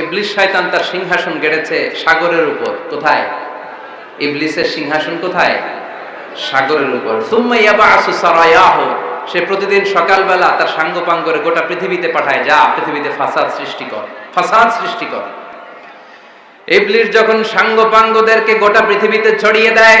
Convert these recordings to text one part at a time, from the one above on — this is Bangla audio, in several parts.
ইবলিস শয়তান তার সিংহাসন গেড়েছে সাগরের উপর। কোথায়? ইবলিসের সিংহাসন কোথায়? সাগরের উপর। সে প্রতিদিন সকালবেলা তার সাঙ্গপাঙ্গ করে গোটা পৃথিবীতে পাঠায়, যা পৃথিবীতে ফাসাদ সৃষ্টি কর, ফাসাদ সৃষ্টি কর। ইবলিস যখন সাঙ্গপাঙ্গদেরকে গোটা পৃথিবীতে ছড়িয়ে দেয়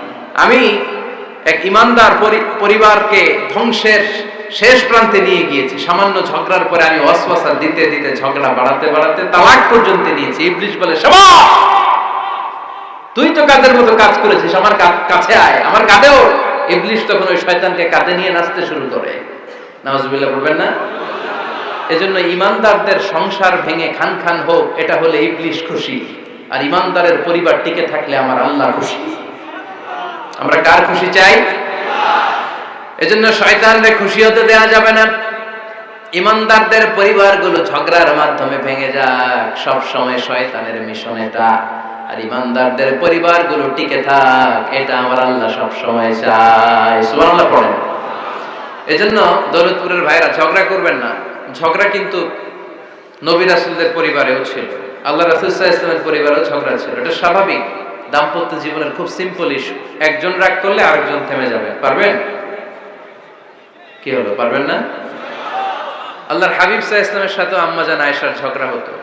আমি এক ইমানদার পরিবারকে ধ্বংসের শেষ প্রান্তে নিয়ে গিয়েছি। সামান্য ঝগড়ার পরে আমি অশ্বাসা দিতে দিতে ঝগড়া বাড়াতে বাড়াতে তালাক পর্যন্ত নিয়েছি। ইবলিশ বলে তুই তো কাদের মতো কাজ করেছিস? আমার কাছে আয়। আমার কাঁধেও ইবলিশ তখন ওই শয়তানকে কাঁধে নিয়ে নাচতে শুরু করে। নামাজবিল্লাহ বলবেন না? এজন্য ইমানদারদের সংসার ভেঙে খান খান হোক, এটা হলে ইবলিশ খুশি। আর ইমানদারের পরিবার টিকে থাকলে আমার আল্লাহ খুশি। আমরা কার খুশি চাই? এজন্য শয়তানরে খুশি হতে দেয়া যাবে না। ইমানদারদের পরিবারগুলো ঝগড়ার মাধ্যমে ভেঙে যাক। সব সময় শয়তানের মিশন এটা। আর ইমানদারদের পরিবারগুলো টিকে থাক, এটা আমার আল্লাহ সব সময় চায়। সুবহানাল্লাহ পড়েন। এজন্য দৌলতপুরের ভাইরা ঝগড়া করবেন না। ঝগড়া কিন্তু নবী রাসূলদের পরিবারেও ছিল। আল্লাহ রাসূল ইসলামের পরিবারেও ঝগড়া ছিল। এটা স্বাভাবিক। দাম্পত্য জীবনের খুব সিম্পল ইস্যু একজন রাগ করলে আরেকজন থেমে যাবে। পারবেন? কি হলো, পারবেন না? আল্লাহর হাবিব সাহা ইসলামের সাথে আম্মা জান আয়েশার ঝগড়া হতো।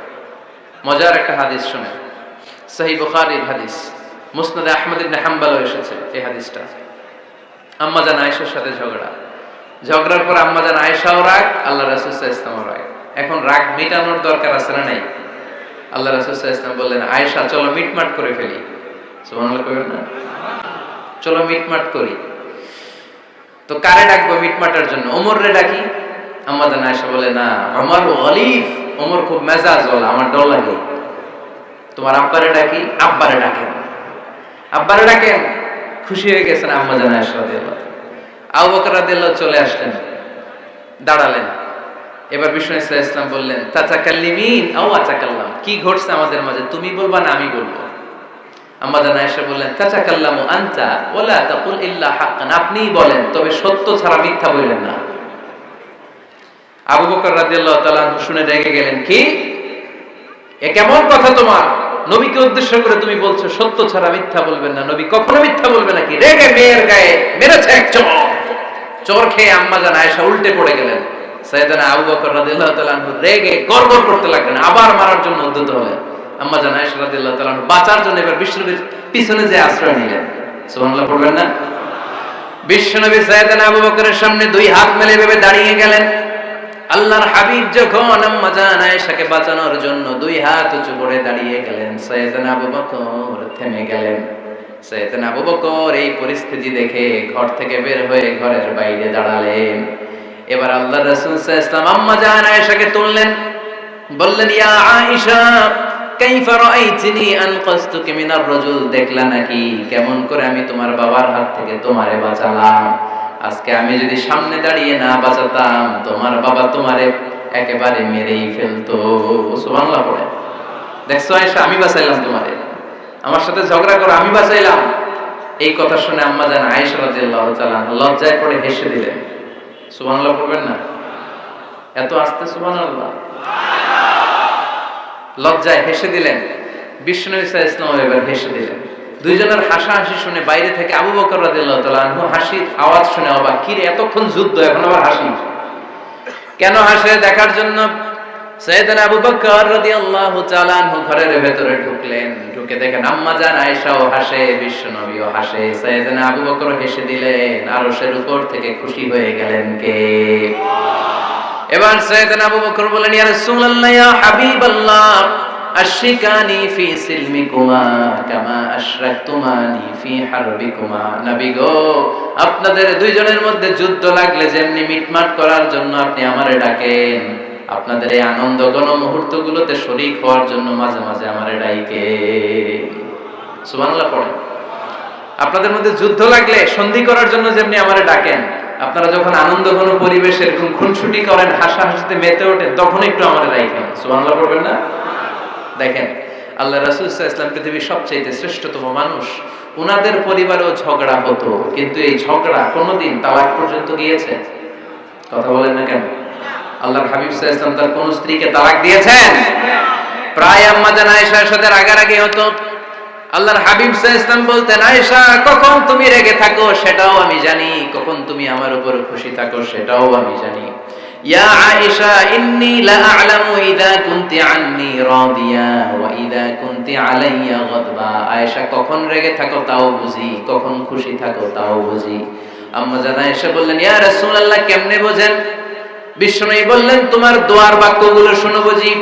মজার একটা হাদিস শুনে সহি বুখারীর হাদিস। মুসনাদে আহমদ ইবনে হাম্বালও এসেছে এই হাদিসটা। আম্মা জান আয়েশার সাথে ঝগড়া। ঝগড়ার পর আম্মা জান আয়েশাও রাগ, আল্লাহ রাসূল আলাইহি ইসলামও রাগ। এখন রাগ মেটানোর দরকার আছে না নাই? আল্লাহ রাসূল আলাইহি ইসলাম বললেন, আয়েশা, চলো মিটমাট করে ফেলি। না? চলো মিটমাট করি। তো কারে ডাকবো মিটমাটার জন্য? ওমর রে ডাকি আমাদের আয়েশা বলে, না, আমার অলিফ ওমর খুব মেজাজ বলা আমার ডর লাগে। তোমার আব্বারে ডাকি, আব্বারে ডাকেন। আব্বারে ডাকেন, খুশি হয়ে গেছেন আম্মা জানা আবু বকর রাদিয়াল্লাহু চলে আসলেন, দাঁড়ালেন। এবার বিষ্ণু ইসলাম বললেন তাচাকাল্লিমিন আও আচাকাল্লাম কি ঘটছে আমাদের মাঝে? তুমি বলবা না, আমি বলব। এসে বললেন তাকুল ইল্লা হাক্কান। আপনিই বলেন, তবে সত্য ছাড়া মিথ্যা না। আবু বকর শুনে রেগে গেলেন, কি? এ কেমন কথা তোমার? নবীকে উদ্দেশ্য করে তুমি বলছো, সত্য ছাড়া মিথ্যা বলবেন না। নবী কখনো মিথ্যা বলবে নাকি রেগে মেয়ের গায়ে মেরেছে এক চোর। চোর খেয়ে আম্মা জান আয়েশা উল্টে পড়ে গেলেন। সাইয়েদানা আবু বকর তাআলা আনহু রেগে গড়গড় করতে লাগলেন, আবার মারার জন্য উদ্যত হলেন। আম্মা আয়েশা রাদিয়াল্লাহু তাআলা বাঁচার জন্য এবার বিষ্ণুনবীর পিছনে যে আশ্রয় নিলেন। সুবহানাল্লাহ না? বিশ্বনবী আবু বকরের সামনে দুই হাত মেলে দাঁড়িয়ে গেলেন। আল্লাহর হাবিব যখন আম্মা আয়েশাকে বাঁচানোর জন্য দুই হাত উঁচু করে দাঁড়িয়ে গেলেন আবু বকর থেমে গেলেন। আবু বকর এই পরিস্থিতি দেখে ঘর থেকে বের হয়ে ঘরের বাইরে দাঁড়ালেন। এবার আল্লাহ রাসূল সাল্লাল্লাহু আম্মা জান আয়েশাকে তুললেন, বললেন, ইয়া আয়েশা দেখলা নাকি? কেমন করে আমি তোমার বাবার হাত থেকে তোমারে বাঁচালাম? আজকে আমি যদি সামনে দাঁড়িয়ে না বাঁচাতাম, তোমার বাবা তোমারে একেবারে মেরেই ফেলতো। সুবহানাল্লাহ পড়ে। দেখছ আয়েশা, আমি বাঁচাইলাম তোমারে। আমার সাথে ঝগড়া করো, আমি বাঁচাইলাম। এই কথা শুনে আম্মা জান আয়েশা রাদিয়াল্লাহু তাআলা লজ্জায় পড়ে হেসে দিলেন। সুবহানাল্লাহ পড়বেন না? এত আস্তে সুবহানাল্লাহ। লজ্জায় হেসে দিলেন। বিষ্ণু ইসা ইসলাম এবার হেসে দিলেন। দুইজনের হাসাহাসি শুনে বাইরে থেকে আবু বকর আনহু হাসির আওয়াজ শুনে অবাক। এতক্ষণ যুদ্ধ, এখন আবার হাসি? কেন হাসে? দেখার জন্য। সৈয়দনা আবু বকর ঘরের ভেতরে ঢুকলেন। ঢুকে দেখেন আম্মা জান আয়েশাও হাসে বিশ্ব নবীও হাসে। সৈয়দনা আবু বকর হেসে দিলেন, আরশের উপর থেকে খুশি হয়ে গেলেন কে? এবার সৈয়দনা আবু বকর বলেন, ইয়া রাসূলুল্লাহ, ইয়া হাবিবাল্লাহ আশরিকানি ফি সিলমিকুমা কামা আশরাকতুমানি ফি হারবিকুমা। নবী গো, আপনাদের দুইজনের মধ্যে যুদ্ধ লাগলে যেমনি মিটমাট করার জন্য আপনি আমারে ডাকেন, আপনাদের এই আনন্দ গণ মুহূর্তগুলোতে শরিক হওয়ার জন্য মাঝে মাঝে আমারে ডাইকে সুবহানাল্লাহ পড়েন। আপনাদের মধ্যে যুদ্ধ লাগলে সন্ধি করার জন্য যেমনি আমারে ডাকেন আপনারা যখন আনন্দ ঘন পরিবেশে এরকম খুনসুটি করেন হাসা হাসিতে মেতে ওঠেন, তখন একটু আমারে রাখেন সুবহানাল্লাহ পড়বেন না? দেখেন, আল্লাহ রাসূল ওয়াসাল্লাম পৃথিবীর সবচেয়ে শ্রেষ্ঠতম মানুষ। ওনাদের পরিবারেও ঝগড়া হতো, কিন্তু এই ঝগড়া কোনোদিন তালাক পর্যন্ত গিয়েছে? কথা বলেন না কেন? আল্লাহর হাবিব ওয়াসাল্লাম তার কোন স্ত্রীকে তালাক দিয়েছেন? প্রায় আম্মা জান সাথে রাগারাগি হতো। আল্লাহর হাবিব সাল্লাল্লাহু বলতেন, আয়েশা, কখন তুমি রেগে থাকো সেটাও আমি জানি, কখন তুমি আমার উপর খুশি থাকো সেটাও আমি জানি। ইয়া আয়েশা, ইন্নী লা আ'লামু ইযা কুনতি রাদিয়া ওয়া ইযা কুনতি আলাইয়া গাদবা। আয়েশা, কখন রেগে থাকো তাও বুঝি, কখন খুশি থাকো তাও বুঝি। আম্মা আয়েশা বললেন, ইয়া রাসূলুল্লাহ, কেমনে বোঝেন? বিশ্বনবী বললেন, তোমার দোয়ার বাক্যগুলো শুনো বুঝি।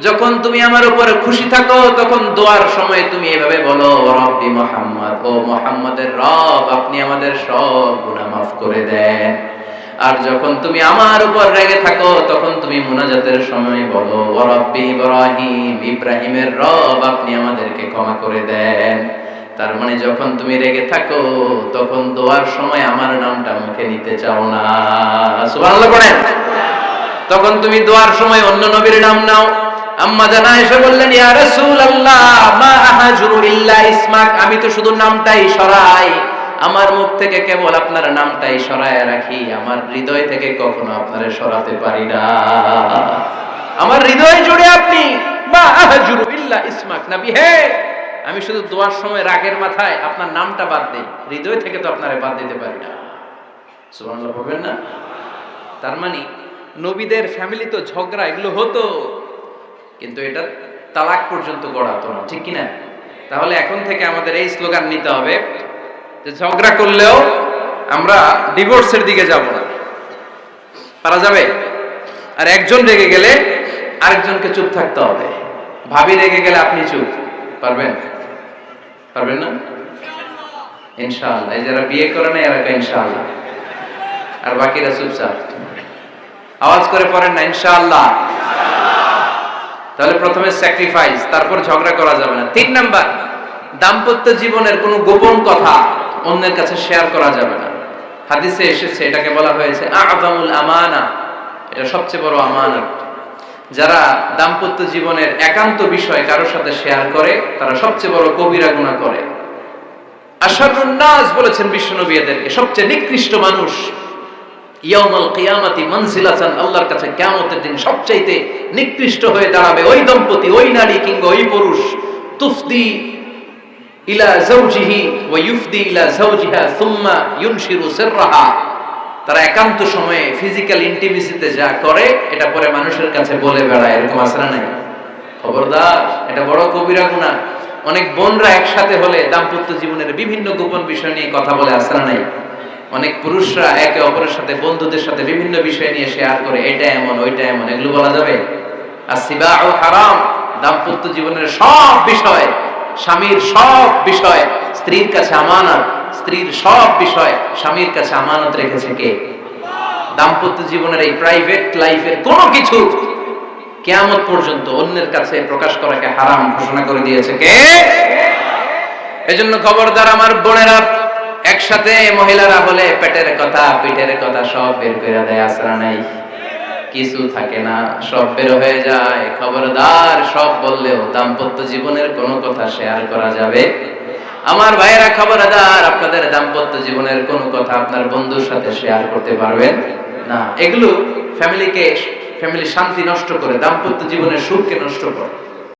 যখন তুমি আমার উপরে খুশি থাকো, তখন দোয়ার সময় তুমি এভাবে বলো, রব্বি মোহাম্মদ, ও মোহাম্মদের রব, আপনি আমাদের সব গুনাহ মাফ করে দেন। আর যখন তুমি আমার উপর রেগে থাকো, তখন তুমি মুনাজাতের সময় বলো, রব্বি ইব্রাহিম, ইব্রাহিমের রব, আপনি আমাদেরকে ক্ষমা করে দেন। তার মানে যখন তুমি রেগে থাকো, তখন দোয়ার সময় আমার নামটা মুখে নিতে চাও না। সুবহানাল্লাহ পড়েন তখন তুমি দোয়ার সময় অন্য নবীর নাম নাও। আমি তো শুধু নামটাই সরাই। আমার মুখ থেকে কেবল আপনার নামটাই সরায় রাখি। আমার হৃদয় থেকে কখনো আপনারে সরাতে পারি না। আমার হৃদয় জুড়ে আপনি আমি শুধু দোয়ার সময় রাগের মাথায় আপনার নামটা বাদ দেই। হৃদয় থেকে তো আপনারে বাদ দিতে পারি না। সুবহানাল্লাহ বলবেন না? তার মানে নবীদের ফ্যামিলি তো ঝগড়া, এগুলো হতো। কিন্তু এটা তালাক পর্যন্ত গড়াতো না, ঠিক কিনা? তাহলে এখন থেকে আমাদের এই স্লোগান নিতে হবে যে ঝগড়া করলেও আমরা ডিভোর্সের দিকে যাব না। পারা যাবে? আর একজন রেগে গেলে আরেকজনকে চুপ থাকতে হবে। ভাবি রেগে গেলে আপনি চুপ, পারবেন? পারবেন না? ইনশাআল্লাহ, এই যারা বিয়ে করে না, এরা ইনশাআল্লাহ। আর বাকিরা চুপচাপ। আওয়াজ করে পড়েন না, ইনশাআল্লাহ। তাহলে প্রথমে স্যাক্রিফাইস তারপর ঝগড়া করা যাবে না। তিন নাম্বার, দাম্পত্য জীবনের কোনো গোপন কথা অন্যের কাছে শেয়ার করা যাবে না। হাদিসে এসেছে, এটাকে বলা হয়েছে আযামুল আমানা এটা সবচেয়ে বড় আমানত। যারা দাম্পত্য জীবনের একান্ত বিষয় কারোর সাথে শেয়ার করে, তারা সবচেয়ে বড় কবিরা গুণা করে। আশারুন নাস বলেছেন বিশ্বনবী এদেরকে, সবচেয়ে নিকৃষ্ট মানুষ মানজিলাতান আল্লাহর কাছে কিয়ামতের দিন সবচাইতে নিকৃষ্ট হয়ে দাঁড়াবে ওই দম্পতি, ওই নারী কিংবা ওই পুরুষ। তুফদি ইলা যাওজিহি ওয়া ইউফদি ইলা যাওজিহা সুম্মা ইউনশিরু সিররাহা। তারা একান্ত সময়ে ফিজিক্যাল ইন্টিমেসিতে যা করে, এটা পরে মানুষের কাছে বলে বেড়ায়, এরকম আসরা নাই? খবরদার, এটা বড় কবিরা গুনাহ অনেক বোনরা একসাথে হলে দাম্পত্য জীবনের বিভিন্ন গোপন বিষয় নিয়ে কথা বলে আসরা নাই? অনেক পুরুষরা একে অপরের সাথে, বন্ধুদের সাথে বিভিন্ন বিষয় নিয়ে শেয়ার করে, এটা এমন, ওইটা এমন, এগুলো বলা যাবে? আর সিবাহ হারাম, দাম্পত্য জীবনের সব বিষয়, স্বামীর সব বিষয়, স্ত্রীর কাছে আমানত, স্ত্রীর সব বিষয়, স্বামীর কাছে আমানত রেখেছে কে? দাম্পত্য জীবনের এই প্রাইভেট লাইফের কোনো কিছু কেয়ামত পর্যন্ত অন্যের কাছে প্রকাশ করাকে হারাম ঘোষণা করে দিয়েছে কে? এজন্য খবরদার আমার বোনেরা একসাথে মহিলারা বলে পেটের কথা, পিঠের কথা সব বের করে দেয় আসরা নাই কিছু থাকে না, সব বের হয়ে যায়। খবরদার সব বললেও দাম্পত্য জীবনের কোনো কথা শেয়ার করা যাবে? আমার ভাইয়েরা খবরদার, আপনাদের দাম্পত্য জীবনের কোনো কথা আপনার বন্ধুর সাথে শেয়ার করতে পারবেন? না, এগুলো ফ্যামিলিকে ফ্যামিলি শান্তি নষ্ট করে, দাম্পত্য জীবনের সুখকে নষ্ট করে।